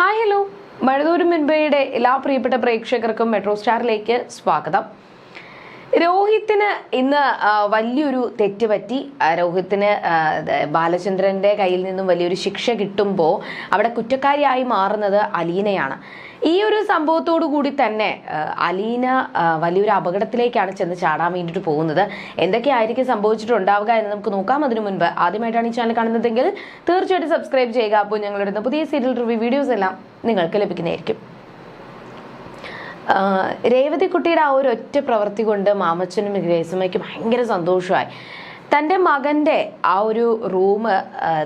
Hi hello. മഴതൂരും മുൻപയുടെ എല്ലാ പ്രിയപ്പെട്ട പ്രേക്ഷകർക്കും മെട്രോ സ്റ്റാറിലേക്ക് സ്വാഗതം. രോഹിത്തിന് ഇന്ന് വലിയൊരു തെറ്റ് പറ്റി രോഹിത്തിന് ബാലചന്ദ്രന്റെ കയ്യിൽ നിന്നും വലിയൊരു ശിക്ഷ കിട്ടുമ്പോൾ അവിടെ കുറ്റക്കാരിയായി മാറുന്നത് അലീനയാണ്. ഈ ഒരു സംഭവത്തോടു കൂടി തന്നെ അലീന വലിയൊരു അപകടത്തിലേക്കാണ് ചെന്ന് ചാടാൻ വേണ്ടിയിട്ട് പോകുന്നത്. എന്തൊക്കെയായിരിക്കും സംഭവിച്ചിട്ടുണ്ടാവുക എന്ന് നമുക്ക് നോക്കാം. അതിനു മുൻപ് ആദ്യമായിട്ടാണ് ഈ ചാനൽ കാണുന്നതെങ്കിൽ തീർച്ചയായിട്ടും സബ്സ്ക്രൈബ് ചെയ്യുക. അപ്പോൾ ഞങ്ങളുടെ പുതിയ സീരിയൽ റിവ്യൂ വീഡിയോസ് എല്ലാം നിങ്ങൾക്ക് ലഭിക്കുന്നതായിരിക്കും. ആഹ് രേവതി കുട്ടിയുടെ ആ ഒരു ഒറ്റ പ്രവൃത്തി കൊണ്ട് മാമച്ചനും ഗ്രേസമ്മയ്ക്ക് ഭയങ്കര സന്തോഷമായി. തന്റെ മകന്റെ ആ ഒരു റൂം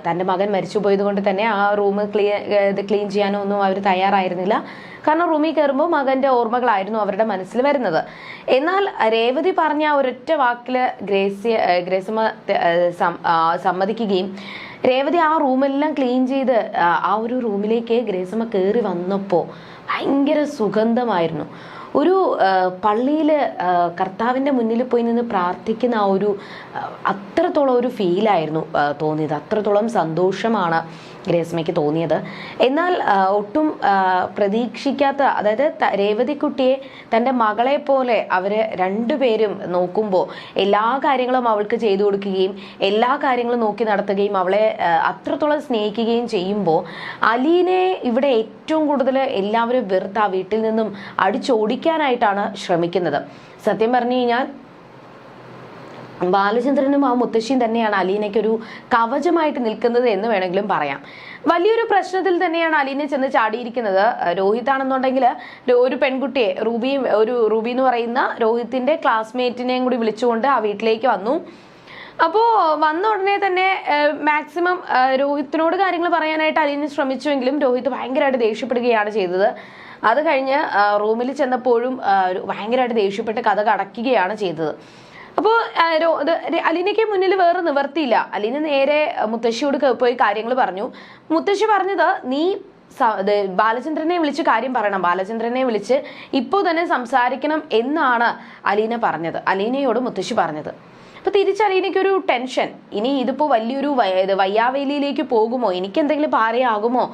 തന്റെ മകൻ മരിച്ചു പോയത് കൊണ്ട് തന്നെ ആ റൂം ക്ലീൻ ഇത് ക്ലീൻ ചെയ്യാനോ ഒന്നും അവർ തയ്യാറായിരുന്നില്ല. കാരണം റൂമിൽ കയറുമ്പോൾ മകന്റെ ഓർമ്മകളായിരുന്നു അവരുടെ മനസ്സിൽ വരുന്നത്. എന്നാൽ രേവതി പറഞ്ഞ ആ ഒരൊറ്റ വാക്കിൽ ഗ്രേസി ഗ്രേസമ്മ സമ്മതിക്കുകയും രേവതി ആ റൂമെല്ലാം ക്ലീൻ ചെയ്ത് ആ ഒരു റൂമിലേക്ക് ഗ്രേസമ്മ കയറി വന്നപ്പോൾ ഭയങ്കര സുഗന്ധമായിരുന്നു. ഒരു പള്ളിയിൽ കർത്താവിന്റെ മുന്നിൽ പോയി നിന്ന് പ്രാർത്ഥിക്കുന്ന ആ ഒരു അത്രത്തോളം ഒരു ഫീലായിരുന്നു തോന്നിയത്. അത്രത്തോളം സന്തോഷമാണ്. ഗ്രേസ്മയ്ക്ക് തോന്നിയത്. എന്നാൽ ഒട്ടും പ്രതീക്ഷിക്കാത്ത അതായത് രേവതിക്കുട്ടിയെ തന്റെ മകളെ പോലെ അവർ രണ്ടുപേരും നോക്കുമ്പോൾ എല്ലാ കാര്യങ്ങളും അവൾക്ക് ചെയ്തു കൊടുക്കുകയും എല്ലാ കാര്യങ്ങളും നോക്കി നടത്തുകയും അവളെ അത്രത്തോളം സ്നേഹിക്കുകയും ചെയ്യുമ്പോൾ അലീനെ ഇവിടെ ഏറ്റവും കൂടുതൽ എല്ലാവരും വെറുത്ത് ആ വീട്ടിൽ നിന്നും അടിച്ചോടിക്കാനായിട്ടാണ് ശ്രമിക്കുന്നത്. സത്യം പറഞ്ഞു കഴിഞ്ഞാൽ ബാലചന്ദ്രനും ആ മുത്തശ്ശിയും തന്നെയാണ് അലീനയ്ക്ക് ഒരു കവചമായിട്ട് നിൽക്കുന്നത് എന്ന് വേണമെങ്കിലും പറയാം. വലിയൊരു പ്രശ്നത്തിൽ തന്നെയാണ് അലീനെ ചെന്ന് ചാടിയിരിക്കുന്നത്. രോഹിത് ആണെന്നുണ്ടെങ്കിൽ ഒരു പെൺകുട്ടിയെ റൂബി ഒരു റൂബി എന്ന് പറയുന്ന രോഹിത്തിന്റെ ക്ലാസ്മേറ്റിനെയും കൂടി വിളിച്ചുകൊണ്ട് ആ വീട്ടിലേക്ക് വന്നു. അപ്പോ വന്ന ഉടനെ തന്നെ മാക്സിമം രോഹിത്തിനോട് കാര്യങ്ങൾ പറയാനായിട്ട് അലീന ശ്രമിച്ചുവെങ്കിലും രോഹിത് ഭയങ്കരമായിട്ട് ദേഷ്യപ്പെടുകയാണ് ചെയ്തത്. അത് കഴിഞ്ഞ് റൂമിൽ ചെന്നപ്പോഴും ഭയങ്കരമായിട്ട് ദേഷ്യപ്പെട്ട് കഥ കടക്കുകയാണ് ചെയ്തത്. അപ്പോൾ അലീനയ്ക്ക് മുന്നിൽ വേറെ നിവർത്തിയില്ല. അലീന നേരെ മുത്തശ്ശിയോട് പോയി കാര്യങ്ങൾ പറഞ്ഞു. മുത്തശ്ശി പറഞ്ഞത് നീ ബാലചന്ദ്രനെ വിളിച്ച് കാര്യം പറയണം. ബാലചന്ദ്രനെ വിളിച്ച് ഇപ്പോൾ തന്നെ സംസാരിക്കണം എന്നാണ് അലീന പറഞ്ഞത്. അലീനയോട് മുത്തശ്ശി പറഞ്ഞത്. അപ്പൊ തിരിച്ച് അലീനയ്ക്കൊരു ടെൻഷൻ. ഇനി ഇതിപ്പോ വലിയൊരു വയ്യാവേലിയിലേക്ക് പോകുമോ? എനിക്ക് എന്തെങ്കിലും പാരയാകുമോ?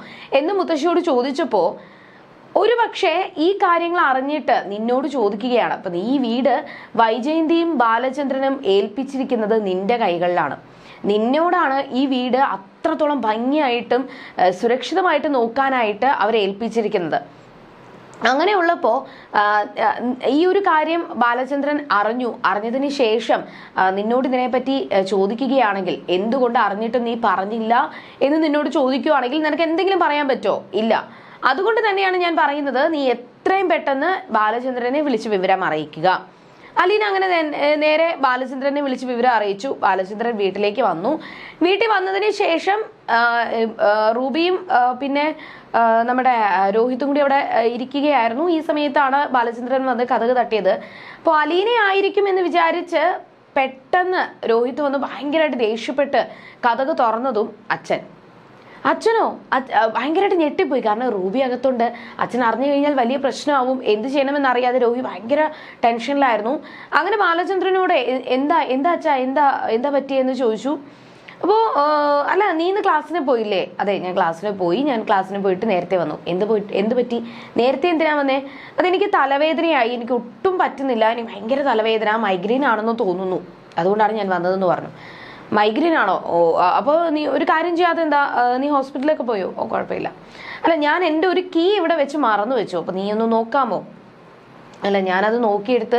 എന്ന് മുത്തശ്ശിയോട് ചോദിച്ചപ്പോ ഒരു പക്ഷേ ഈ കാര്യങ്ങൾ അറിഞ്ഞിട്ട് നിന്നോട് ചോദിക്കുകയാണ്. അപ്പം ഈ വീട് വൈജയന്തിയും ബാലചന്ദ്രനും ഏൽപ്പിച്ചിരിക്കുന്നത് നിന്റെ കൈകളിലാണ്. നിന്നോടാണ് ഈ വീട് അത്രത്തോളം ഭംഗിയായിട്ടും സുരക്ഷിതമായിട്ട് നോക്കാനായിട്ട് അവരെ ഏൽപ്പിച്ചിരിക്കുന്നത്. അങ്ങനെയുള്ളപ്പോൾ ഈ ഒരു കാര്യം ബാലചന്ദ്രൻ അറിഞ്ഞു. അറിഞ്ഞതിന് ശേഷം നിന്നോട് ഇതിനെപ്പറ്റി ചോദിക്കുകയാണെങ്കിൽ എന്തുകൊണ്ട് അറിഞ്ഞിട്ട് നീ പറഞ്ഞില്ല എന്ന് നിന്നോട് ചോദിക്കുകയാണെങ്കിൽ നിനക്ക് എന്തെങ്കിലും പറയാൻ പറ്റുമോ ഇല്ല. അതുകൊണ്ട് തന്നെയാണ് ഞാൻ പറയുന്നത് നീ എത്രയും പെട്ടെന്ന് ബാലചന്ദ്രനെ വിളിച്ച് വിവരം അറിയിക്കുക. അലീന അങ്ങനെ നേരെ ബാലചന്ദ്രനെ വിളിച്ച് വിവരം അറിയിച്ചു. ബാലചന്ദ്രൻ വീട്ടിലേക്ക് വന്നു. വീട്ടിൽ വന്നതിന് ശേഷം റൂബിയും പിന്നെ നമ്മുടെ രോഹിത്തും കൂടി അവിടെ ഇരിക്കുകയായിരുന്നു. ഈ സമയത്താണ് ബാലചന്ദ്രൻ വന്ന് കഥക് തട്ടിയത്. അപ്പോൾ അലീന ആയിരിക്കും എന്ന് വിചാരിച്ച് പെട്ടെന്ന് രോഹിത് വന്ന് ഭയങ്കരമായിട്ട് ദേഷ്യപ്പെട്ട് കഥക് തുറന്നതും അച്ഛൻ. അച്ഛനോ? ഭയങ്കരമായിട്ട് ഞെട്ടിപ്പോയി. കാരണം റൂബി അകത്തുണ്ട് അച്ഛൻ അറിഞ്ഞു കഴിഞ്ഞാൽ വലിയ പ്രശ്നമാവും. എന്ത് ചെയ്യണമെന്ന് അറിയാതെ രോഹി ഭയങ്കര ടെൻഷനിലായിരുന്നു. അങ്ങനെ ബാലചന്ദ്രനോട് എന്താ എന്താ അച്ഛാ എന്താ എന്താ പറ്റിയെന്ന് ചോദിച്ചു. അപ്പോൾ അല്ല നീ ഇന്ന് ക്ലാസ്സിന് പോയില്ലേ? അതെ ഞാൻ ക്ലാസ്സിന് പോയി. ഞാൻ ക്ലാസ്സിന് പോയിട്ട് നേരത്തെ വന്നു. എന്ത് പോയിട്ട് എന്ത് പറ്റി? നേരത്തെ എന്തിനാ വന്നേ? അതെനിക്ക് തലവേദനയായി. എനിക്ക് ഒട്ടും പറ്റുന്നില്ല. എനിക്ക് ഭയങ്കര തലവേദന മൈഗ്രെയിൻ ആണെന്ന് തോന്നുന്നു. അതുകൊണ്ടാണ് ഞാൻ വന്നതെന്ന് പറഞ്ഞു. മൈഗ്രെയിൻ ആണോ ഓ അപ്പോൾ നീ ഒരു കാര്യം ചെയ്യാതെ എന്താ നീ ഹോസ്പിറ്റലിലേക്ക് പോയോ? ഓ കുഴപ്പമില്ല. അല്ല ഞാൻ എന്റെ ഒരു കീ ഇവിടെ വെച്ച് മറന്നു വെച്ചു. അപ്പോൾ നീ ഒന്ന് നോക്കാമോ? അല്ല ഞാനത് നോക്കിയെടുത്ത്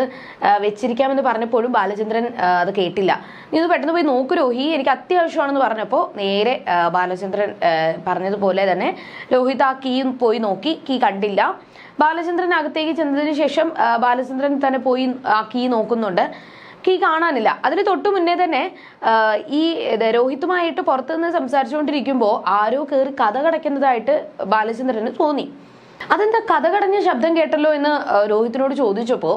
വെച്ചിരിക്കാമെന്ന് പറഞ്ഞപ്പോഴും ബാലചന്ദ്രൻ അത് കേട്ടില്ല. നീ ഒന്ന് പെട്ടെന്ന് പോയി നോക്കൂ രോഹി എനിക്ക് അത്യാവശ്യമാണെന്ന് പറഞ്ഞപ്പോൾ നേരെ ബാലചന്ദ്രൻ പറഞ്ഞതുപോലെ തന്നെ രോഹിത് ആ കീ പോയി നോക്കി. കീ കണ്ടില്ല. ബാലചന്ദ്രൻ അകത്തേക്ക് ചെന്നതിന് ശേഷം ബാലചന്ദ്രൻ തന്നെ പോയി ആ കീ നോക്കുന്നുണ്ട്. കീ കാണാനില്ല. അതിന് തൊട്ടു മുന്നേ തന്നെ ഈ രോഹിത്തുമായിട്ട് പുറത്തുനിന്ന് സംസാരിച്ചുകൊണ്ടിരിക്കുമ്പോൾ ആരോ കയറി കഥ കടക്കുന്നതായിട്ട് ബാലചന്ദ്രന് തോന്നി. അതെന്താ കഥ കടഞ്ഞ ശബ്ദം കേട്ടല്ലോ എന്ന് രോഹിത്തിനോട് ചോദിച്ചപ്പോൾ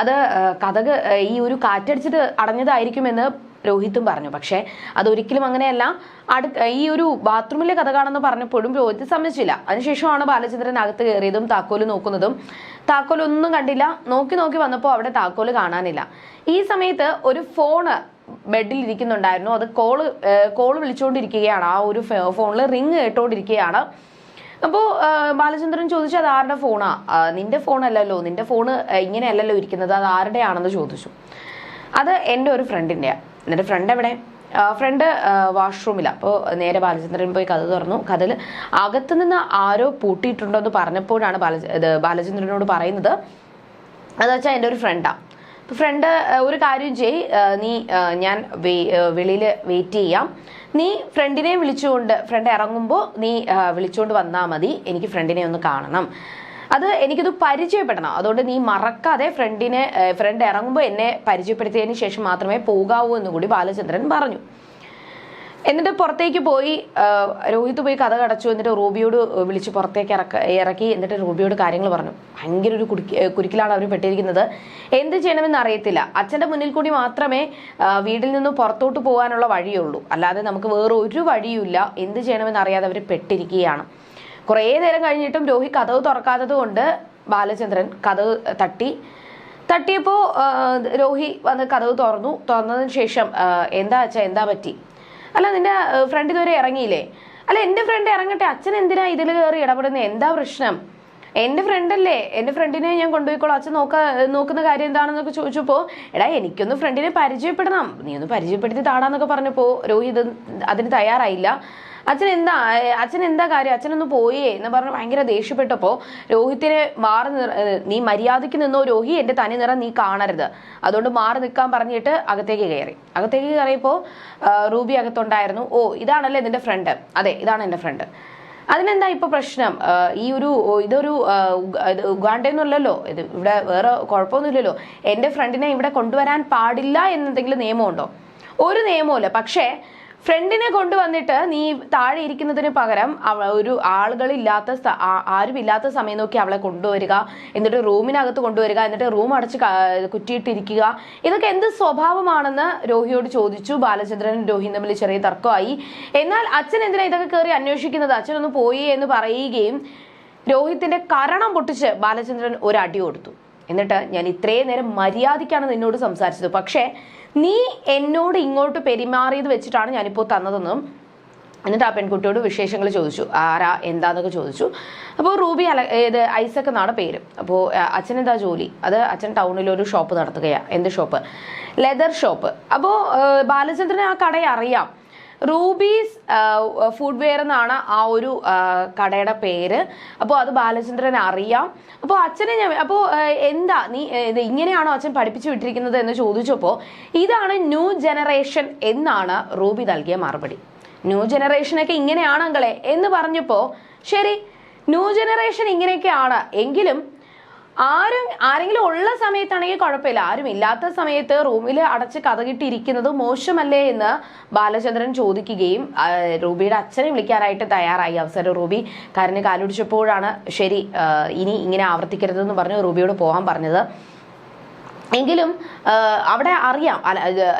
അത് കഥക് ഈ ഒരു കാറ്റടിച്ചിട്ട് അടഞ്ഞതായിരിക്കുമെന്ന് രോഹിത്തും പറഞ്ഞു. പക്ഷേ അതൊരിക്കലും അങ്ങനെയല്ല. അടു ഈ ഒരു ബാത്റൂമിലെ കഥ കാണുന്ന പറഞ്ഞപ്പോഴും രോഹിത് സമ്മതിച്ചില്ല. അതിനുശേഷമാണ് ബാലചന്ദ്രൻ അകത്ത് കയറിയതും താക്കോൽ നോക്കുന്നതും. താക്കോൽ ഒന്നും കണ്ടില്ല. നോക്കി നോക്കി വന്നപ്പോൾ അവിടെ താക്കോൽ കാണാനില്ല. ഈ സമയത്ത് ഒരു ഫോണ് ബെഡിൽ ഇരിക്കുന്നുണ്ടായിരുന്നു. അത് കോൾ കോൾ വിളിച്ചുകൊണ്ടിരിക്കുകയാണ് ആ ഒരു ഫോണിൽ റിങ് കേട്ടോണ്ടിരിക്കുകയാണ്. അപ്പോൾ ബാലചന്ദ്രൻ ചോദിച്ചു അത് ആരുടെ ഫോണാ? നിന്റെ നിന്റെ ഫോണല്ലല്ലോ. നിന്റെ ഫോണ് ഇങ്ങനെയല്ലല്ലോ ഇരിക്കുന്നത്. അത് ആരുടെയാണെന്ന് ചോദിച്ചു. അത് എന്റെ ഒരു ഫ്രണ്ടിന്റെയാണ് എന്നിട്ട് ഫ്രണ്ട് എവിടെ? ഫ്രണ്ട് വാഷ്റൂമിലാണ് അപ്പോൾ നേരെ ബാലചന്ദ്രൻ പോയി കഥ തുറന്നു. കഥയിൽ അകത്ത് നിന്ന് ആരോ പൂട്ടിയിട്ടുണ്ടോ എന്ന് പറഞ്ഞപ്പോഴാണ് ബാല ഇത് ബാലചന്ദ്രനോട് പറയുന്നത്. അത് വെച്ചാൽ എന്റെ ഒരു ഫ്രണ്ടാണ് അപ്പോൾ ഫ്രണ്ട് ഒരു കാര്യം ചെയ്. നീ ഞാൻ വെളിയിൽ വെയിറ്റ് ചെയ്യാം. നീ ഫ്രണ്ടിനെ വിളിച്ചുകൊണ്ട് ഫ്രണ്ട് ഇറങ്ങുമ്പോൾ നീ വിളിച്ചുകൊണ്ട് വന്നാൽ മതി. എനിക്ക് ഫ്രണ്ടിനെ ഒന്ന് കാണണം. അത് എനിക്കത് പരിചയപ്പെടണം. അതുകൊണ്ട് നീ മറക്കാതെ ഫ്രണ്ടിനെ ഫ്രണ്ട് ഇറങ്ങുമ്പോൾ എന്നെ പരിചയപ്പെടുത്തിയതിന് ശേഷം മാത്രമേ പോകാവൂ എന്ന് കൂടി ബാലചന്ദ്രൻ പറഞ്ഞു. എന്നിട്ട് പുറത്തേക്ക് പോയി രോഹിത് പോയി കഥ കടച്ചു. എന്നിട്ട് റൂബിയോട് വിളിച്ച് പുറത്തേക്ക് ഇറക്ക ഇറക്കി. എന്നിട്ട് റൂബിയോട് കാര്യങ്ങൾ പറഞ്ഞു. ഭയങ്കര ഒരു കുടുക്കി കുരുക്കിലാണ് അവർ പെട്ടിരിക്കുന്നത്. എന്ത് ചെയ്യണമെന്ന് അറിയത്തില്ല. അച്ഛന്റെ മുന്നിൽ കൂടി മാത്രമേ വീട്ടിൽ നിന്ന് പുറത്തോട്ട് പോകാനുള്ള വഴിയുള്ളൂ. അല്ലാതെ നമുക്ക് വേറെ ഒരു വഴിയുമില്ല. എന്ത് ചെയ്യണമെന്ന് അറിയാതെ അവർ പെട്ടിരിക്കുകയാണ്. കുറേ നേരം കഴിഞ്ഞിട്ടും രോഹി കഥവ് തുറക്കാത്തത് കൊണ്ട് ബാലചന്ദ്രൻ കഥവ് തട്ടി. തട്ടിയപ്പോൾ രോഹി വന്ന് കഥവ് തുറന്നു. തുറന്നതിന് ശേഷം എന്താ അച്ഛ എന്താ പറ്റി? അല്ല നിന്റെ ഫ്രണ്ട് ഇതുവരെ ഇറങ്ങിയില്ലേ? അല്ല എന്റെ ഫ്രണ്ട് ഇറങ്ങട്ടെ. അച്ഛൻ എന്തിനാ ഇതിൽ കയറി ഇടപെടുന്നത് എന്താ പ്രശ്നം? എന്റെ ഫ്രണ്ടല്ലേ എന്റെ ഫ്രണ്ടിനെ ഞാൻ കൊണ്ടുപോയിക്കോളാം. അച്ഛൻ നോക്ക നോക്കുന്ന കാര്യം എന്താണെന്നൊക്കെ ചോദിച്ചപ്പോൾ എടാ എനിക്കൊന്ന് ഫ്രണ്ടിനെ പരിചയപ്പെടണം. നീ ഒന്ന് പരിചയപ്പെടുത്തി താടാന്നൊക്കെ പറഞ്ഞപ്പോൾ രോഹിത് അതിന് തയ്യാറായില്ല. അച്ഛൻ എന്താ അച്ഛൻ എന്താ കാര്യം? അച്ഛനൊന്ന് പോയേ എന്ന് പറഞ്ഞ് ഭയങ്കര ദേഷ്യപ്പെട്ടപ്പോൾ രോഹിത്തിനെ മാറി നീ മര്യാദയ്ക്ക് നിന്നോ രോഹി എന്റെ തനി നിറം നീ കാണരുത്. അതുകൊണ്ട് മാറി നിൽക്കാൻ പറഞ്ഞിട്ട് അകത്തേക്ക് കയറി. അകത്തേക്ക് കയറിയപ്പോൾ റൂബി അകത്തുണ്ടായിരുന്നു. ഓ ഇതാണല്ലേ എന്റെ ഫ്രണ്ട്? അതെ ഇതാണ് എന്റെ ഫ്രണ്ട്. അതിനെന്താ ഇപ്പൊ പ്രശ്നം? ഈ ഒരു ഇതൊരു ഇത് ഇത് ഇവിടെ വേറെ കുഴപ്പമൊന്നുമില്ലല്ലോ? എന്റെ ഫ്രണ്ടിനെ ഇവിടെ കൊണ്ടുവരാൻ പാടില്ല എന്നെന്തെങ്കിലും നിയമമുണ്ടോ? ഒരു നിയമവുമില്ല. പക്ഷേ ഫ്രണ്ടിനെ കൊണ്ടുവന്നിട്ട് നീ താഴെ ഇരിക്കുന്നതിന് പകരം ഒരു ആളുകളില്ലാത്ത ആരുമില്ലാത്ത സമയം നോക്കി അവളെ കൊണ്ടുവരിക എന്നിട്ട് റൂമിനകത്ത് കൊണ്ടുവരിക എന്നിട്ട് റൂം അടച്ച് കുറ്റിയിട്ടിരിക്കുക. ഇതൊക്കെ എന്ത് സ്വഭാവമാണെന്ന് രോഹിയോട് ചോദിച്ചു. ബാലചന്ദ്രനും രോഹിയും തമ്മിൽ ചെറിയ തർക്കമായി. എന്നാൽ അച്ഛൻ എന്തിനാ ഇതൊക്കെ കയറി അന്വേഷിക്കുന്നത്? അച്ഛനൊന്ന് പോയി എന്ന് പറയുകയും രോഹിത്തിന്റെ കരണം പൊട്ടിച്ച് ബാലചന്ദ്രൻ ഒരു അടി കൊടുത്തു. എന്നിട്ട് ഞാൻ ഇത്രയും നേരം മര്യാദയ്ക്കാണ് നിന്നോട് സംസാരിച്ചത്. പക്ഷേ നീ എന്നോട് ഇങ്ങോട്ട് പെരുമാറിയത് വെച്ചിട്ടാണ് ഞാനിപ്പോൾ തന്നതെന്നും എന്നിട്ട് ആ പെൺകുട്ടിയോട് വിശേഷങ്ങൾ ചോദിച്ചു. ആരാ എന്താന്നൊക്കെ ചോദിച്ചു. അപ്പോൾ റൂബി അല ഇത് ഐസക് എന്നാണ് പേര്. അപ്പോൾ അച്ഛൻ എന്താ ജോലി? അത് അച്ഛൻ ടൗണിൽ ഒരു ഷോപ്പ് നടത്തുകയാണ് എന്ത് ഷോപ്പ്? Leather shop. അപ്പോൾ ബാലചന്ദ്രന് ആ കടയെ അറിയാം. റൂബീസ് ഫുഡ് വെയർ എന്നാണ് ആ ഒരു കടയുടെ പേര്. അപ്പോൾ അത് ബാലചന്ദ്രൻ അറിയാം. അപ്പോൾ അച്ഛനെ ഞാൻ അപ്പോൾ എന്താ നീ ഇത് ഇങ്ങനെയാണോ അച്ഛൻ പഠിപ്പിച്ചു വിട്ടിരിക്കുന്നത് എന്ന് ചോദിച്ചപ്പോൾ ഇതാണ് ന്യൂ ജനറേഷൻ എന്നാണ് റൂബി നൽകിയ മറുപടി. ന്യൂ ജനറേഷനൊക്കെ ഇങ്ങനെയാണെങ്കിലേ എന്ന് പറഞ്ഞപ്പോൾ ശരി ന്യൂ ജനറേഷൻ ഇങ്ങനെയൊക്കെയാണ്. എങ്കിലും ആരും ആരെങ്കിലും ഉള്ള സമയത്താണെങ്കിൽ കുഴപ്പമില്ല. ആരും ഇല്ലാത്ത സമയത്ത് റൂമിൽ അടച്ച് കഥകിട്ടിരിക്കുന്നത് മോശമല്ലേ എന്ന് ബാലചന്ദ്രൻ ചോദിക്കുകയും റൂബിയുടെ അച്ഛനെ വിളിക്കാനായിട്ട് തയ്യാറായി. അവസരം റൂബി കരഞ്ഞ് കാലുടിച്ചപ്പോഴാണ് ശരി ഇനി ഇങ്ങനെ ആവർത്തിക്കരുതെന്ന് പറഞ്ഞ് റൂബിയോട് പോകാൻ പറഞ്ഞത്. എങ്കിലും അവിടെ അറിയാം.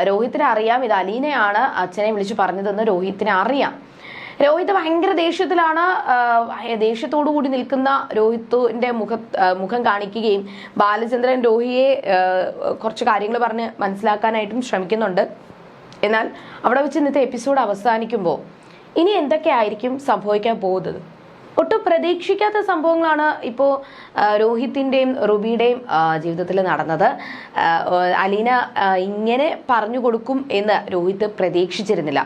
രോഹിത്തിനെ അറിയാം. ഇത് അലീനയാണ് അച്ഛനെ വിളിച്ച് പറഞ്ഞതെന്ന് രോഹിത്തിനെ അറിയാം. രോഹിത് ഭയങ്കര ദേഷ്യത്തിലാണ് ദേഷ്യത്തോടു കൂടി നിൽക്കുന്ന രോഹിത്തിന്റെ മുഖ മുഖം കാണിക്കുകയും ബാലചന്ദ്രൻ രോഹിയെ കുറച്ച് കാര്യങ്ങൾ പറഞ്ഞ് മനസ്സിലാക്കാനായിട്ടും ശ്രമിക്കുന്നുണ്ട്. എന്നാൽ അവിടെ വെച്ച് ഇന്നത്തെ എപ്പിസോഡ് അവസാനിക്കുമ്പോൾ ഇനി എന്തൊക്കെയായിരിക്കും സംഭവിക്കാൻ പോകുന്നത്? ഒട്ടും പ്രതീക്ഷിക്കാത്ത സംഭവങ്ങളാണ് ഇപ്പോൾ രോഹിത്തിന്റെയും റുബിയുടെയും ജീവിതത്തിൽ നടന്നത്. അലീന ഇങ്ങനെ പറഞ്ഞു കൊടുക്കും എന്ന് രോഹിത്ത് പ്രതീക്ഷിച്ചിരുന്നില്ല.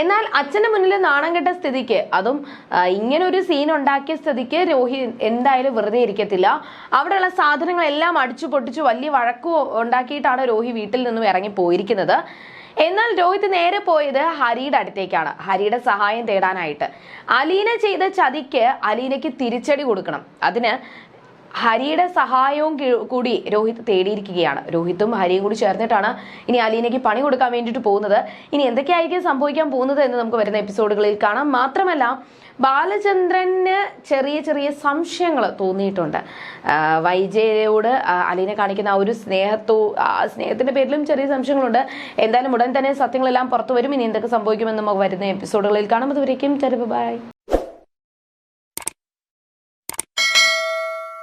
എന്നാൽ അച്ഛന്റെ മുന്നിൽ നാണം കെട്ട സ്ഥിതിക്ക് അതും ഇങ്ങനെ ഒരു സീൻ ഉണ്ടാക്കിയ സ്ഥിതിക്ക് രോഹിത് എന്തായാലും വെറുതെ ഇരിക്കത്തില്ല. അവിടെയുള്ള സാധനങ്ങളെല്ലാം അടിച്ചു പൊട്ടിച്ചു വലിയ വഴക്കു ഉണ്ടാക്കിയിട്ടാണ് രോഹി വീട്ടിൽ നിന്നും ഇറങ്ങി പോയിരിക്കുന്നത്. എന്നാൽ രോഹിത് നേരെ പോയത് ഹരിയുടെ അടുത്തേക്കാണ് ഹരിയുടെ സഹായം തേടാനായിട്ട്. അലീന ചെയ്ത ചതിക്ക് അലീനയ്ക്ക് തിരിച്ചടി കൊടുക്കണം. അതിന് ഹരിയുടെ സഹായവും കൂടി രോഹിത് തേടിയിരിക്കുകയാണ്. രോഹിത്തും ഹരിയും കൂടി ചേർന്നിട്ടാണ് ഇനി അലീനയ്ക്ക് പണി കൊടുക്കാൻ വേണ്ടിയിട്ട് പോകുന്നത്. ഇനി എന്തൊക്കെയായിരിക്കും സംഭവിക്കാൻ പോകുന്നത് എന്ന് നമുക്ക് വരുന്ന എപ്പിസോഡുകളിൽ കാണാം. മാത്രമല്ല ബാലചന്ദ്രന് ചെറിയ ചെറിയ സംശയങ്ങൾ തോന്നിയിട്ടുണ്ട്. വൈജയോട് അലീനെ കാണിക്കുന്ന ആ ഒരു സ്നേഹത്തോ സ്നേഹത്തിന്റെ പേരിലും ചെറിയ സംശയങ്ങളുണ്ട്. എന്തായാലും ഉടൻ തന്നെ സത്യങ്ങളെല്ലാം പുറത്തു വരും. ഇനി എന്തൊക്കെ സംഭവിക്കുമെന്ന് നമുക്ക് വരുന്ന എപ്പിസോഡുകളിൽ കാണാം. അതുവരേക്കും ചെറുപ്പ് ബൈ.